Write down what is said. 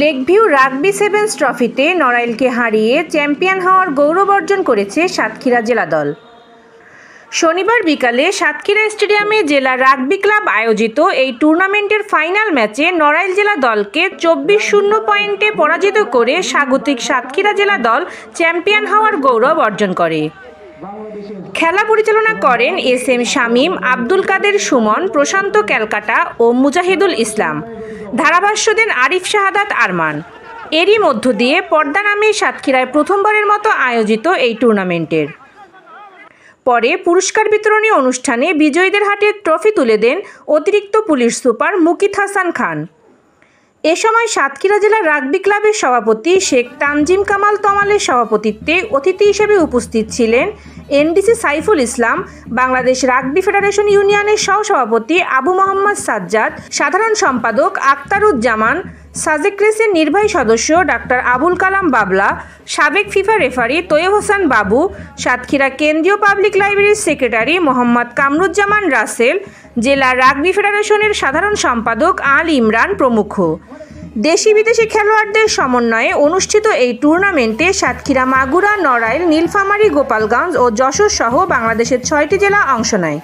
Lakeview rugby sevens ট্রফিতে নড়াইলকে হারিয়ে champion হওয়ার গৌরব অর্জন করেছে সাতক্ষীরা জেলা দল। শনিবার বিকালে সাতক্ষীরা স্টেডিয়ামে জেলা রাগবি ক্লাব আয়োজিত এই টুর্নামেন্টের ফাইনাল ম্যাচে নড়াইল জেলা দলকে চব্বিশ শূন্য পয়েন্টে পরাজিত করে স্বাগতিক সাতক্ষীরা জেলা দল চ্যাম্পিয়ন হওয়ার গৌরব অর্জন করে। খেলা পরিচালনা করেন এস এম শামীম, আব্দুল কাদের সুমন, প্রশান্ত ক্যালকাটা ও মুজাহিদুল ইসলাম। ধারাভাষ্য দেন আরিফ শাহাদাত আরমান। এরই মধ্য দিয়ে পর্দা নামে সাতক্ষীরায় প্রথমবারের মতো আয়োজিত এই টুর্নামেন্টের। পরে পুরস্কার বিতরণী অনুষ্ঠানে বিজয়ীদের হাতে ট্রফি তুলে দেন অতিরিক্ত পুলিশ সুপার মুকিত হাসান খান। এ সময় সাতক্ষীরা জেলার রাগবি ক্লাবের সভাপতি শেখ তানজিম কামাল তমালের সভাপতিত্বে অতিথি হিসেবে উপস্থিত ছিলেন NDC Saiful Islam, Bangladesh rugby federation ইউনিয়নের সহসভাপতি আবু মোহাম্মদ সাজ্জাদ, সাধারণ সম্পাদক আক্তারুজ্জামান সাজেক রেসের নির্বাহী সদস্য ডাক্তার আবুল কালাম বাবলা, সাবেক ফিফা রেফারি তৈয়ব হোসেন বাবু, সাতক্ষীরা কেন্দ্রীয় পাবলিক লাইব্রেরির সেক্রেটারি মোহাম্মদ কামরুজ্জামান রাসেল, জেলা রাগবি ফেডারেশনের সাধারণ সম্পাদক আল ইমরান প্রমুখ। দেশি বিদেশি খেলোয়াড়দের সমন্বয়ে অনুষ্ঠিত এই টুর্নামেন্টে সাতক্ষীরা, মাগুরা, নড়াইল, নীলফামারী, গোপালগঞ্জ ও যশোর সহ বাংলাদেশের ছয়টি জেলা অংশ নেয়।